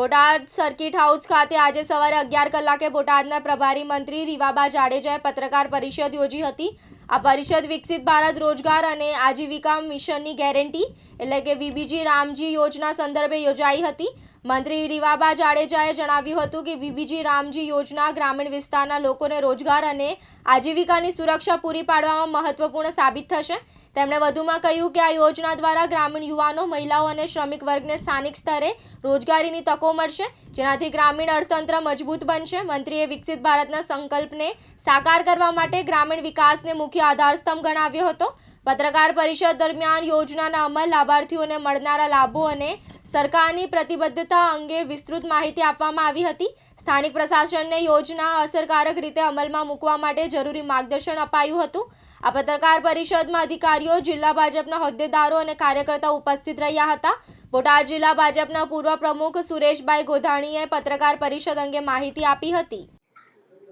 Botad circuit house ખાતે આજે સવારે અગિયાર કલાકે બોટાદના પ્રભારી મંત્રી રીવાબા જાડેજાએ પત્રકાર પરિષદ યોજી હતી. આ પરિષદ વિકસિત ભારત રોજગાર અને આજીવિકા મિશનની ગેરંટી એટલે કે વીબીજી રામજી યોજના સંદર્ભે યોજાઈ હતી. મંત્રી રીવાબા જાડેજાએ જણાવ્યું હતું કે વીબીજી રામજી યોજના ગ્રામીણ વિસ્તારના લોકોને રોજગાર અને આજીવિકાની સુરક્ષા પૂરી પાડવામાં મહત્વપૂર્ણ સાબિત થશે. તેમણે વધુમાં કહ્યું કે આ યોજના દ્વારા ગ્રામીણ યુવાનો, મહિલાઓ અને શ્રમિક વર્ગને સ્થાનિક સ્તરે રોજગારીની તકો મળશે, જેનાથી ગ્રામીણ અર્થતંત્ર મજબૂત બનશે. મંત્રીએ વિકસિત ભારતના સંકલ્પને સાકાર કરવા માટે ગ્રામીણ વિકાસને મુખ્ય આધારસ્તંભ ગણાવ્યો હતો. પત્રકાર પરિષદ દરમિયાન યોજનાના અમલ લાભાર્થીઓને મળનારા લાભો અને સરકારની પ્રતિબદ્ધતા અંગે વિસ્તૃત માહિતી આપવામાં આવી હતી. સ્થાનિક પ્રશાસનને યોજના અસરકારક રીતે અમલમાં મૂકવા માટે જરૂરી માર્ગદર્શન અપાયું હતું. આ પત્રકાર પરિષદમાં અધિકારીઓ, જિલ્લા ભાજપના હોદ્દેદારો અને કાર્યકર્તાઓ ઉપસ્થિત રહ્યા હતા. બોટાદ જિલ્લા ભાજપના પૂર્વ પ્રમુખ સુરેશભાઈ ગોધાણીએ પત્રકાર પરિષદ અંગે માહિતી આપી હતી.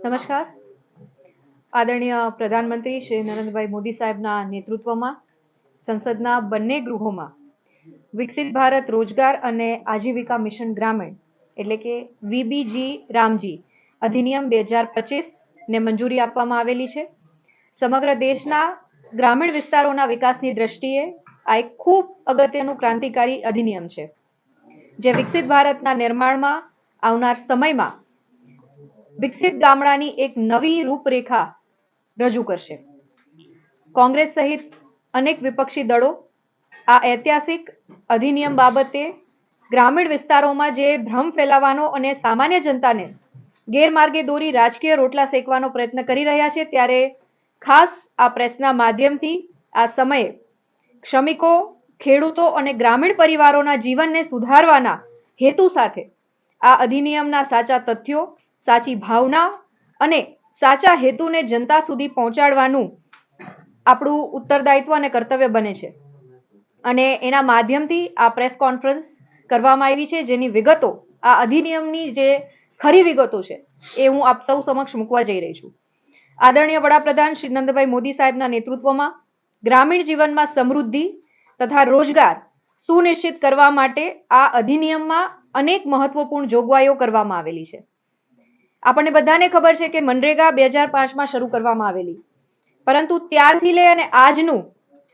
નમસ્કાર. આદરણીય પ્રધાનમંત્રી શ્રી નરેન્દ્રભાઈ મોદી સાહેબના નેતૃત્વમાં, સંસદના બંને ગૃહોમાં વિકસિત ભારત રોજગાર અને આજીવિકા મિશન ગ્રામીણ, એટલે કે વીબીજી રામજી, અધિનિયમ બે હજાર ને મંજૂરી આપવામાં આવેલી છે. સમગ્ર દેશના ગ્રામીણ વિસ્તારોના વિકાસની દ્રષ્ટિએ આ એક ખૂબ અગત્યનું ક્રાંતિકારી અધિનિયમ છે, જે વિકસિત ભારતના નિર્માણમાં આવનાર સમયમાં વિકસિત ગામડાની એક નવી રૂપરેખા રજૂ કરશે. કોંગ્રેસ સહિત અનેક વિપક્ષી દળો આ ઐતિહાસિક અધિનિયમ બાબતે ગ્રામીણ વિસ્તારોમાં જે ભ્રમ ફેલાવવાનો અને સામાન્ય જનતાને ગેરમાર્ગે દોરી રાજકીય રોટલા શેકવાનો પ્રયત્ન કરી રહ્યા છે, ત્યારે ખાસ આ પ્રેસના માધ્યમથી આ સમયે શ્રમિકો, ખેડૂતો અને ગ્રામીણ પરિવારોના જીવનને સુધારવાના હેતુ સાથે આ અધિનિયમના સાચા તથ્યો, સાચી ભાવના અને સાચા હેતુને જનતા સુધી પહોંચાડવાનું આપણું ઉત્તરદાયિત્વ અને કર્તવ્ય બને છે. અને એના માધ્યમથી આ પ્રેસ કોન્ફરન્સ કરવામાં આવી છે, જેની વિગતો આ અધિનિયમની જે ખરી વિગતો છે, એ હું આપ સૌ સમક્ષ મૂકવા જઈ રહી છું. આદરણીય વડાપ્રધાન શ્રી નંદભાઈ મોદી સાહેબના નેતૃત્વમાં ગ્રામીણ જીવનમાં સમૃદ્ધિ તથા રોજગાર સુનિશ્ચિત કરવા માટે આ અધિનિયમમાં અનેક મહત્વપૂર્ણ જોગવાઈઓ કરવામાં આવેલી છે. આપણને બધાને ખબર છે કે મનરેગા બે હજાર પાંચમાં શરૂ કરવામાં આવેલી. પરંતુ ત્યારથી લઈ અને આજનું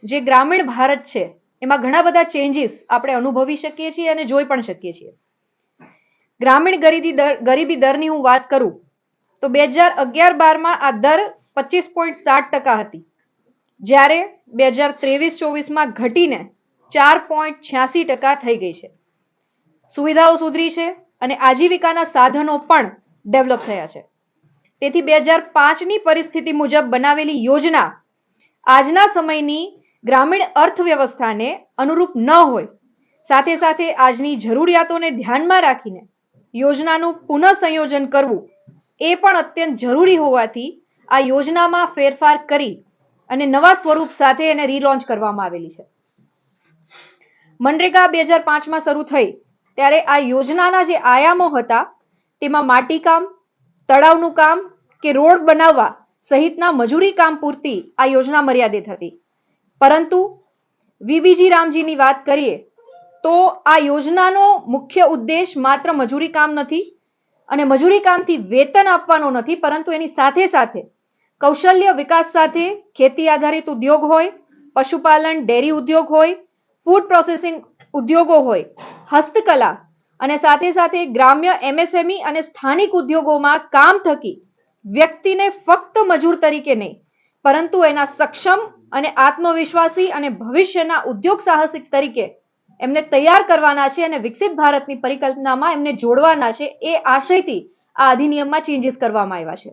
જે ગ્રામીણ ભારત છે, એમાં ઘણા બધા ચેન્જીસ આપણે અનુભવી શકીએ છીએ અને જોઈ પણ શકીએ છીએ. ગ્રામીણ ગરીબી દર, ગરીબી દરની હું વાત કરું તો બે હજાર અગિયાર બારમાં આ દર પચીસ પોઈન્ટ સાત ટકા હતી. જ્યારે બે હજાર ત્રેવીસ ચોવીસમાં ઘટીને ચાર પોઈન્ટ છ્યાસી ટકા થઈ ગઈ છે. સુવિધાઓ સુધરી છે અને આજીવિકાના સાધનો પણ ડેવલપ થયા છે. તેથી બે હજાર પાંચની પરિસ્થિતિ મુજબ બનાવેલી યોજના આજના સમયની ગ્રામીણ અર્થવ્યવસ્થાને અનુરૂપ ન હોય. સાથે સાથે આજની જરૂરિયાતોને ધ્યાનમાં રાખીને યોજનાનું પુનઃસંયોજન કરવું એ પણ અત્યંત જરૂરી હોવાથી આ યોજનામાં ફેરફાર કરી અને નવા સ્વરૂપ સાથે એને રીલોન્ચ કરવામાં આવેલી છે. મનરેગા બે હજાર પાંચમાં શરૂ થઈ ત્યારે આ યોજનાના જે આયામો હતા, તેમાં માટીકામ તળાવનું કામ કે રોડ બનાવવા સહિતના મજૂરી કામ પૂરતી આ યોજના મર્યાદિત હતી. પરંતુ વીબીજી રામજીની વાત કરીએ તો આ યોજનાનો મુખ્ય ઉદ્દેશ માત્ર મજૂરી કામ નથી અને મજૂરી કામથી વેતન આપવાનો નથી, પરંતુ એની સાથે સાથે કૌશલ્ય વિકાસ સાથે ખેતી આધારિત ઉદ્યોગ હોય, પશુપાલન, ડેરી ઉદ્યોગ હોય ફૂડ પ્રોસેસિંગ ઉદ્યોગો હોય, હસ્તકલા અને સાથે સાથે ગ્રામ્ય એમએસએમઈ અને સ્થાનિક ઉદ્યોગોમાં કામ થકી વ્યક્તિને ફક્ત મજૂર તરીકે નહીં, પરંતુ એના સક્ષમ અને આત્મવિશ્વાસી અને ભવિષ્યના ઉદ્યોગ સાહસિક તરીકે એમને તૈયાર કરવાના છે અને વિકસિત ભારતની પરિકલ્પનામાં એમને જોડવાના છે એ આશયથી આ અધિનિયમમાં ચેન્જીસ કરવામાં આવ્યા છે.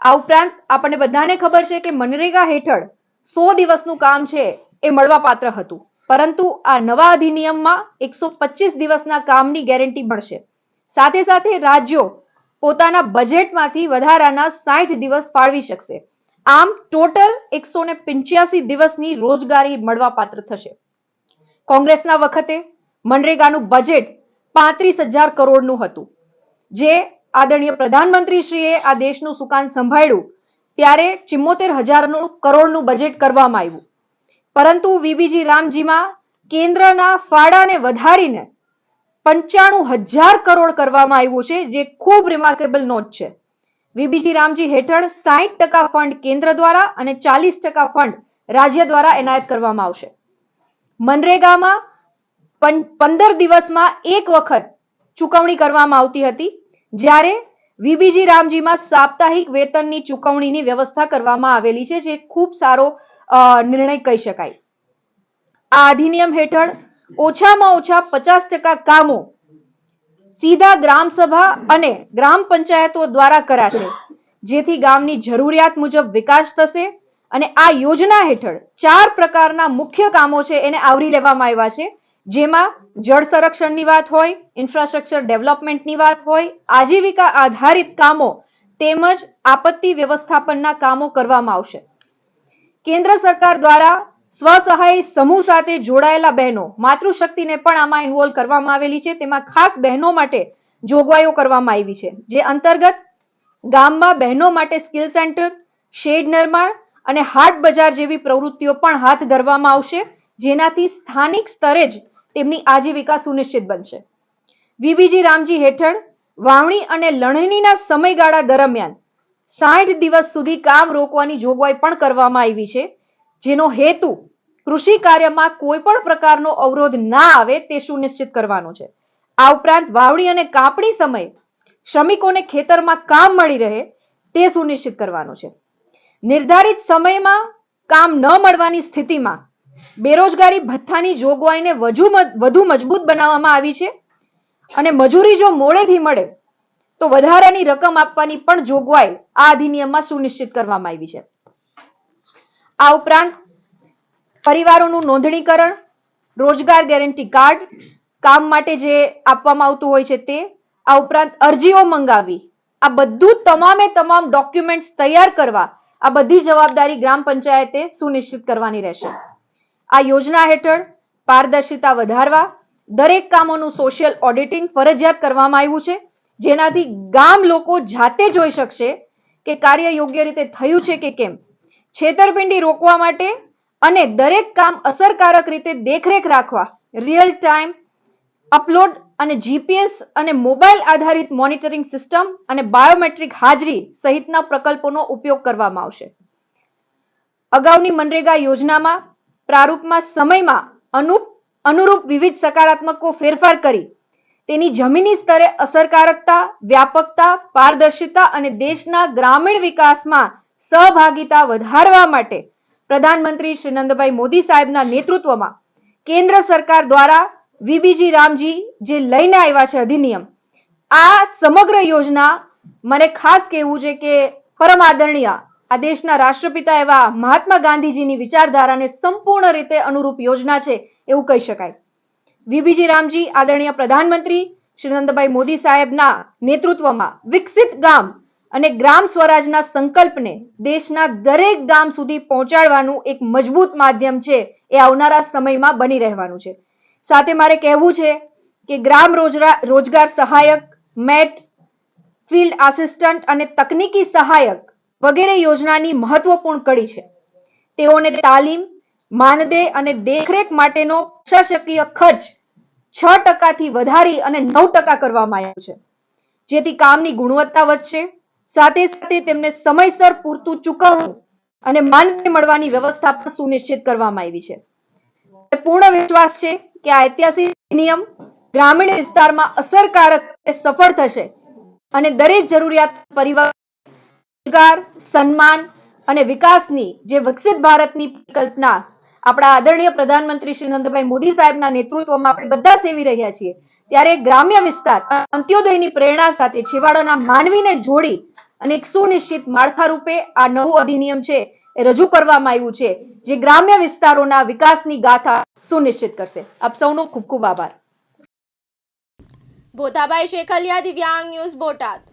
આ ઉપરાંત આપણને બધાને ખબર છે કે મનરેગા હેઠળ સો દિવસનું કામ છે એ મળવાપાત્ર હતું. પરંતુ આ નવા અધિનિયમમાં એકસો પચીસ દિવસના કામની ગેરંટી મળશે. સાથે સાથે રાજ્યો પોતાના બજેટમાંથી વધારાના સાઠ દિવસ ફાળવી શકશે. આમ ટોટલ એકસો ને પંચ્યાસી દિવસની રોજગારી મળવાપાત્ર થશે. કોંગ્રેસના વખતે મનરેગાનું બજેટ પાંત્રીસ હજાર કરોડનું હતું. જે આદરણીય પ્રધાનમંત્રીશ્રીએ આ દેશનું સુકાન સંભાળ્યું ત્યારે ચિમ્મોતેર હજારનું કરોડનું બજેટ કરવામાં આવ્યું. પરંતુ વીબીજી રામજીમાં કેન્દ્રના ફાળાને વધારીને પંચાણું હજાર કરોડ કરવામાં આવ્યું છે, જે ખૂબ રિમાર્કેબલ નોટ છે. વીબીજી રામજી હેઠળ સાહીઠ ટકા ફંડ કેન્દ્ર દ્વારા અને ચાલીસ ટકા ફંડ રાજ્ય દ્વારા એનાયત કરવામાં આવશે. મનરેગામાં પંદર દિવસમાં એક વખત ચૂકવણી કરવામાં આવતી હતી, જ્યારે વીબીજી રામજીમાં સાપ્તાહિક વેતનની ચૂકવણીની વ્યવસ્થા કરવામાં આવેલી છે, જે ખૂબ સારો નિર્ણય કહી શકાય. આ અધિનિયમ હેઠળ ઓછામાં ઓછા પચાસ ટકા કામો સીધા ગ્રામ સભા અને ગ્રામ પંચાયતો દ્વારા કરાશે, જેથી ગામની જરૂરિયાત મુજબ વિકાસ થશે અને આ યોજના હેઠળ ચાર પ્રકારના મુખ્ય કામો છે એને આવરી લેવામાં આવ્યા છે. જેમાં જળ સંરક્ષણની વાત હોય ઇન્ફ્રાસ્ટ્રક્ચર ડેવલપમેન્ટની વાત હોય, આજીવિકા આધારિત કામો તેમજ આપત્તિ વ્યવસ્થાપનના કામો કરવામાં આવશે. કેન્દ્ર સરકાર દ્વારા સ્વસહાય સમૂહ સાથે જોડાયેલા બહેનો માતૃશક્તિને પણ આમાં ઇન્વોલ્વ કરવામાં આવેલી છે. તેમાં ખાસ બહેનો માટે જોગવાઈઓ કરવામાં આવી છે. જે અંતર્ગત ગામમાં બહેનો માટે સ્કિલ સેન્ટર, શેડ નિર્માણ અને હાટ બજાર જેવી પ્રવૃત્તિઓ પણ હાથ ધરવામાં આવશે, જેનાથી સ્થાનિક સ્તરે જ તેમની આજીવિકા સુનિશ્ચિત બનશે. વીબીજી રામજી હેઠળ વાવણી અને લણણીના સમયગાળા દરમિયાન સાઠ દિવસ સુધી કામ રોકવાની જોગવાઈ પણ કરવામાં આવી છે, જેનો હેતુ કૃષિ કાર્યમાં કોઈ પણ પ્રકારનો અવરોધ ના આવે તે સુનિશ્ચિત કરવાનો છે. આ ઉપરાંત વાવણી અને કાપણી સમયે શ્રમિકોને ખેતરમાં કામ મળી રહે તે સુનિશ્ચિત કરવાનો છે. નિર્ધારિત સમયમાં કામ ન મળવાની સ્થિતિમાં બેરોજગારી ભથ્થાની જોગવાઈને વધુ વધુ મજબૂત બનાવવામાં આવી છે અને મજૂરી જો મોડેથી મળે તો વધારાની રકમ આપવાની પણ જોગવાઈ આ અધિનિયમમાં સુનિશ્ચિત કરવામાં આવી છે. આ ઉપરાંત પરિવારોનું નોંધણીકરણ, રોજગાર ગેરંટી કાર્ડ, કામ માટે જે આપવામાં આવતું હોય છે તે, આ ઉપરાંત અરજીઓ મંગાવી આ બધું તમામે તમામ ડોક્યુમેન્ટ્સ તૈયાર કરવા આ બધી જવાબદારી ગ્રામ પંચાયતે સુનિશ્ચિત કરવાની રહેશે. આ યોજના હેઠળ પારદર્શિતા વધારવા, દરેક કામોનું સોશિયલ ઓડિટિંગ ફરજિયાત કરવામાં આવ્યું છે, જેનાથી ગામ લોકો જાતે જોઈ શકશે કે કાર્ય યોગ્ય રીતે થયું છે કે કેમ. છેતરપિંડી રોકવા માટે અને દરેક કામ અસરકારક રીતે દેખરેખ રાખવા રિયલ ટાઈમ અપલોડ અને જીપીએસ અને મોબાઈલ આધારિત મોનિટરિંગ સિસ્ટમ અને બાયોમેટ્રિક હાજરી સહિતના પ્રકલ્પોનો ઉપયોગ કરવામાં આવશે. અગાઉની મનરેગા યોજનામાં, પ્રારૂપમાં, સમયમાં અનુપ, અનુરૂપ વિવિધ સકારાત્મકો ફેરફાર કરી તેની જમીની સ્તરે અસરકારકતા, વ્યાપકતા, પારદર્શિતા અને દેશના ગ્રામીણ વિકાસમાં સહભાગિતા વધારવા માટે પ્રધાનમંત્રી શ્રી નંદભાઈ મોદી સાહેબના નેતૃત્વમાં કેન્દ્ર સરકાર દ્વારા વીબીજી રામજી, જે લઈને આવ્યા છે અધિનિયમ, આ સમગ્ર યોજના મને ખાસ કહેવું છે કે પરમ આદરણીય આ દેશના રાષ્ટ્રપિતા એવા મહાત્મા ગાંધીજીની વિચારધારાને સંપૂર્ણ રીતે અનુરૂપ યોજના છે એવું કહી શકાય. વીબીજી રામજી, આદરણીય પ્રધાનમંત્રી શ્રી નંદભાઈ મોદી સાહેબના નેતૃત્વમાં વિકસિત ગામ અને ગ્રામ સ્વરાજના સંકલ્પને દેશના દરેક ગામ સુધી પહોંચાડવાનું એક મજબૂત માધ્યમ છે, એ આવનારા સમયમાં બની રહેવાનું છે. સાથે મારે કહેવું છે કે ગ્રામ રોજગાર સહાયક, મેટ, ફિલ્ડ આસિસ્ટન્ટ અને તકનીકી સહાયક વગેરે યોજનાની મહત્વપૂર્ણ કડી છે. તેઓને તાલીમ, માનદેય અને દેખરેખ માટેનો પ્રશાસકીય ખર્ચ છ ટકાથી વધારી અને નવ ટકા કરવામાં આવ્યો છે. જેથી કામની ગુણવત્તા વધશે, સાથે સાથે તેમને સમયસર પૂરતું ચૂકવણું અને માનદેય મળવાની વ્યવસ્થા પણ સુનિશ્ચિત કરવામાં આવી છે. પૂર્ણ વિશ્વાસ છે કે આ ઐતિહાસિક નિયમ ગ્રામીણ વિસ્તારમાં અસરકારક સફળ થશે અને દરેક જરૂરિયાત પરિવાર સન્માન અને વિકાસની જે વિકસિત ભારતની કલ્પના આપણા આદરણીય પ્રધાનમંત્રી શ્રી નરેન્દ્રભાઈ મોદી સાહેબના નેતૃત્વમાં આપણે બધા સેવી રહ્યા છીએ, ત્યારે ગ્રામ્ય વિસ્તાર અંત્યોદયની પ્રેરણા સાથે છેવાડાના માનવીને જોડી અને એક સુનિશ્ચિત માળખા રૂપે આ નવું અધિનિયમ છે રજૂ કરવામાં આવ્યું છે, જે ગ્રામ્ય વિસ્તારોના વિકાસની ગાથા સુનિશ્ચિત કરશે. આપ સૌનો ખૂબ ખૂબ આભાર. ભોતાભાઈ શેખલિયા, દિવ્યાંગ ન્યૂઝ બોટાદ.